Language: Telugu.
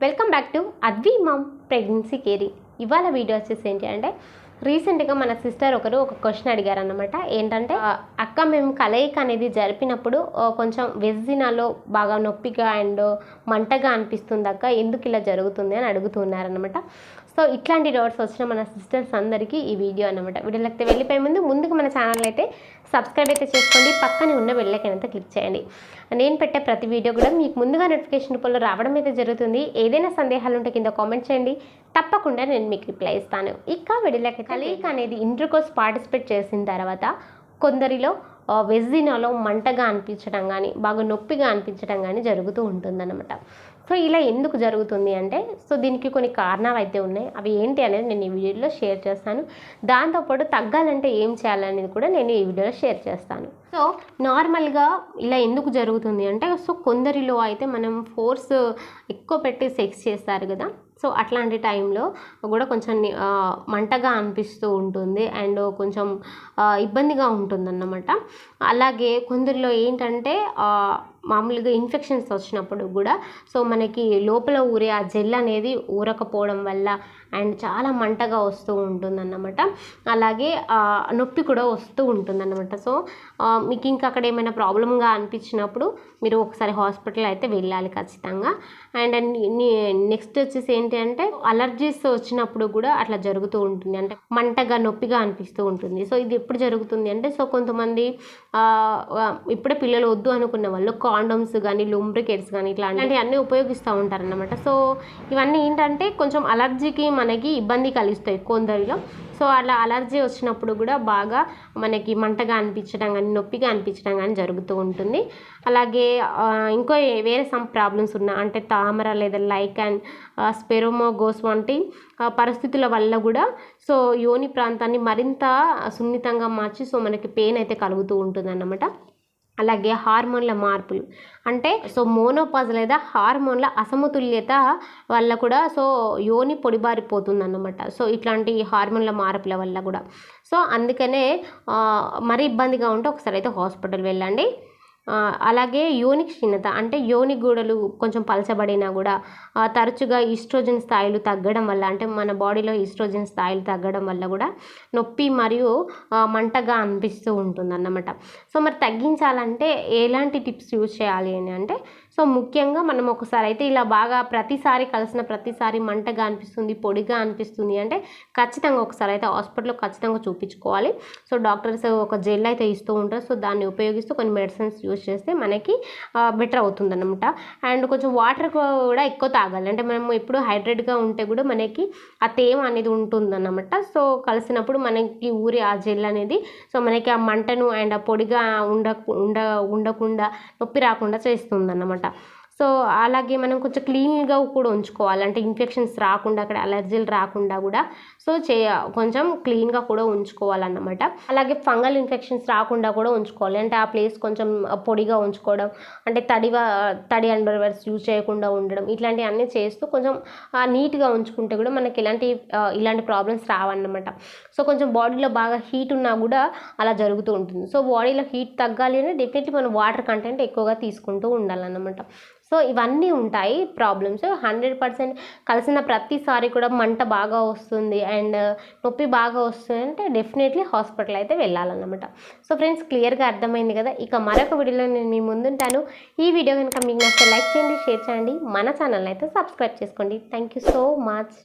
Welcome back to Advi mom pregnancy caring ఇవాళ వీడియో వచ్చేసి ఏంటి అంటే రీసెంట్గా మన సిస్టర్ ఒకరు ఒక క్వశ్చన్ అడిగారు అనమాట ఏంటంటే అక్క మేము కలయిక అనేది జరిపినప్పుడు కొంచెం వెజ్జినాలో బాగా నొప్పిగా అండ్ మంటగా అనిపిస్తుంది అక్క ఎందుకు ఇలా జరుగుతుంది అని అడుగుతున్నారనమాట సో ఇట్లాంటి డౌట్స్ వచ్చిన మన సిస్టర్స్ అందరికీ ఈ వీడియో అనమాట వీడియోలోకి వెళ్ళిపోయే ముందు ముందుకు మన ఛానల్ అయితే సబ్స్క్రైబ్ అయితే చేసుకోండి. పక్కనే ఉన్న బెల్లైకన్ క్లిక్ చేయండి. నేను పెట్టే ప్రతి వీడియో కూడా మీకు ముందుగా నోటిఫికేషన్ రూపంలో రావడం అయితే జరుగుతుంది. ఏదైనా సందేహాలు ఉంటే కింద కామెంట్ చేయండి. తప్పకుండా నేను మీకు రిప్లై ఇస్తాను. ఇక వీడియోలోకి కలీక్ అనేది ఇంటర్కోర్స్ పార్టిసిపేట్ చేసిన తర్వాత కొందరిలో వెజినాలో మంటగా అనిపించడం కానీ బాగా నొప్పిగా అనిపించడం కానీ జరుగుతూ ఉంటుందన్నమాట. సో ఇలా ఎందుకు జరుగుతుంది అంటే సో దీనికి కొన్ని కారణాలు అయితే ఉన్నాయి. అవి ఏంటి అనేది నేను ఈ వీడియోలో షేర్ చేస్తాను. దాంతోపాటు తగ్గాలంటే ఏం చేయాలనేది కూడా నేను ఈ వీడియోలో షేర్ చేస్తాను. సో నార్మల్గా ఇలా ఎందుకు జరుగుతుంది అంటే సో కొందరిలో అయితే మనం ఫోర్స్ ఎక్కువ పెట్టి సెక్స్ చేస్తారు కదా. సో అట్లాంటి టైంలో కూడా కొంచెం మంటగా అనిపిస్తూ ఉంటుంది అండ్ కొంచెం ఇబ్బందిగా ఉంటుందన్నమాట. అలాగే కొందరిలో ఏంటంటే మామూలుగా ఇన్ఫెక్షన్స్ వచ్చినప్పుడు కూడా సో మనకి లోపల ఊరే ఆ జెల్ అనేది ఊరకపోవడం వల్ల అండ్ చాలా మంటగా వస్తూ ఉంటుందన్నమాట. అలాగే నొప్పి కూడా వస్తూ ఉంటుందన్నమాట. సో మీకు ఇంకా అక్కడ ఏమైనా ప్రాబ్లమ్గా అనిపించినప్పుడు మీరు ఒకసారి హాస్పిటల్ అయితే వెళ్ళాలి ఖచ్చితంగా. అండ్ నెక్స్ట్ వచ్చేసి ఏంటి అంటే అలర్జీస్ వచ్చినప్పుడు కూడా అట్లా జరుగుతూ ఉంటుంది. అంటే మంటగా నొప్పిగా అనిపిస్తూ ఉంటుంది. సో ఇది ఎప్పుడు జరుగుతుంది అంటే సో కొంతమంది ఇప్పుడే పిల్లలు వద్దు అనుకున్న వాళ్ళు కాండమ్స్ కానీ లూంబ్రికేట్స్ కానీ ఇట్లాంటివి అన్నీ ఉపయోగిస్తూ ఉంటారన్నమాట. సో ఇవన్నీ ఏంటంటే కొంచెం అలర్జీకి మనకి ఇబ్బంది కలిగిస్తాయి కొందరిలో. సో అలా అలర్జీ వచ్చినప్పుడు కూడా బాగా మనకి మంటగా అనిపించడం కానీ నొప్పిగా అనిపించడం కానీ జరుగుతూ ఉంటుంది. అలాగే ఇంకో వేరే సమ్ ప్రాబ్లమ్స్ ఉన్నా అంటే తామర లేదా లైక్ అండ్ స్పెరోమోగోస్ వంటి పరిస్థితుల వల్ల కూడా సో యోని ప్రాంతాన్ని మరింత సున్నితంగా మార్చి సో మనకి పెయిన్ అయితే కలుగుతూ ఉంటుంది అన్నమాట అలాగే హార్మోన్ల మార్పులు. అంటే సో మోనోపాజ్ లేదా హార్మోన్ల అసమతుల్యత వల్ల కూడా సో యోని పొడిబారిపోతుంది అన్నమాట సో ఇట్లాంటి హార్మోన్ల మార్పుల వల్ల కూడా. సో అందుకనే మరీ ఇబ్బందిగా ఉంటే ఒకసారి అయితే హాస్పిటల్ వెళ్ళండి. అలాగే యోని క్షీణత అంటే యోని గూడలు కొంచెం పలచబడినా కూడా తరచుగా ఈస్ట్రోజన్ స్థాయిలు తగ్గడం వల్ల అంటే మన బాడీలో ఈస్ట్రోజన్ స్థాయిలు తగ్గడం వల్ల కూడా నొప్పి మరియు మంటగా అనిపిస్తూ ఉంటుంది అన్నమాట సో మరి తగ్గించాలంటే ఎలాంటి టిప్స్ యూజ్ చేయాలి అని అంటే సో ముఖ్యంగా మనం ఒకసారి అయితే ఇలా బాగా ప్రతిసారి కలిసిన ప్రతిసారి మంటగా అనిపిస్తుంది పొడిగా అనిపిస్తుంది అంటే ఖచ్చితంగా ఒకసారి అయితే హాస్పిటల్లో ఖచ్చితంగా చూపించుకోవాలి. సో డాక్టర్స్ ఒక జెల్ అయితే ఇస్తూ ఉంటారు. సో దాన్ని ఉపయోగిస్తూ కొన్ని మెడిసిన్స్ యూజ్ చేస్తే మనకి బెటర్ అవుతుంది అనమాట అండ్ కొంచెం వాటర్ కూడా ఎక్కువ తాగాలి. అంటే మనం ఎప్పుడు హైడ్రేట్గా ఉంటే కూడా మనకి ఆ తేమ అనేది ఉంటుందన్నమాట. సో కలిసినప్పుడు మనకి ఊరి ఆ జెల్ అనేది సో మనకి ఆ మంటను అండ్ ఆ పొడిగా ఉండ ఉండ ఉండకుండా నొప్పి రాకుండా చేస్తుంది అన్నమాట 됩니다. సో అలాగే మనం కొంచెం క్లీన్గా కూడా ఉంచుకోవాలి. అంటే ఇన్ఫెక్షన్స్ రాకుండా అక్కడ అలర్జీలు రాకుండా కూడా. సో చే కొంచెం క్లీన్గా కూడా ఉంచుకోవాలన్నమాట. అలాగే ఫంగల్ ఇన్ఫెక్షన్స్ రాకుండా కూడా ఉంచుకోవాలి. అంటే ఆ ప్లేస్ కొంచెం పొడిగా ఉంచుకోవడం అంటే తడిగా తడి అండర్వేర్స్ యూజ్ చేయకుండా ఉండడం ఇట్లాంటివన్నీ చేస్తూ కొంచెం నీట్గా ఉంచుకుంటే కూడా మనకి ఇలాంటి ఇలాంటి ప్రాబ్లమ్స్ రావన్నమాట. సో కొంచెం బాడీలో బాగా హీట్ ఉన్నా కూడా అలా జరుగుతూ ఉంటుంది. సో బాడీలో హీట్ తగ్గాలి అంటే డెఫినెట్లీ మనం వాటర్ కంటెంట్ ఎక్కువగా తీసుకుంటూ ఉండాలన్నమాట. సో ఇవన్నీ ఉంటాయి ప్రాబ్లమ్స్. హండ్రెడ్ పర్సెంట్ కలిసిన ప్రతిసారి కూడా మంట బాగా వస్తుంది అండ్ నొప్పి బాగా వస్తుంది అంటే డెఫినెట్లీ హాస్పిటల్ అయితే వెళ్ళాలన్నమాట. సో ఫ్రెండ్స్ క్లియర్గా అర్థమైంది కదా? ఇక మరొక వీడియోలో నేను మీ ముందుంటాను. ఈ వీడియో కనుక మీకు నచ్చితే లైక్ చేయండి షేర్ చేయండి. మన ఛానల్ అయితే సబ్స్క్రైబ్ చేసుకోండి. Thank you so much.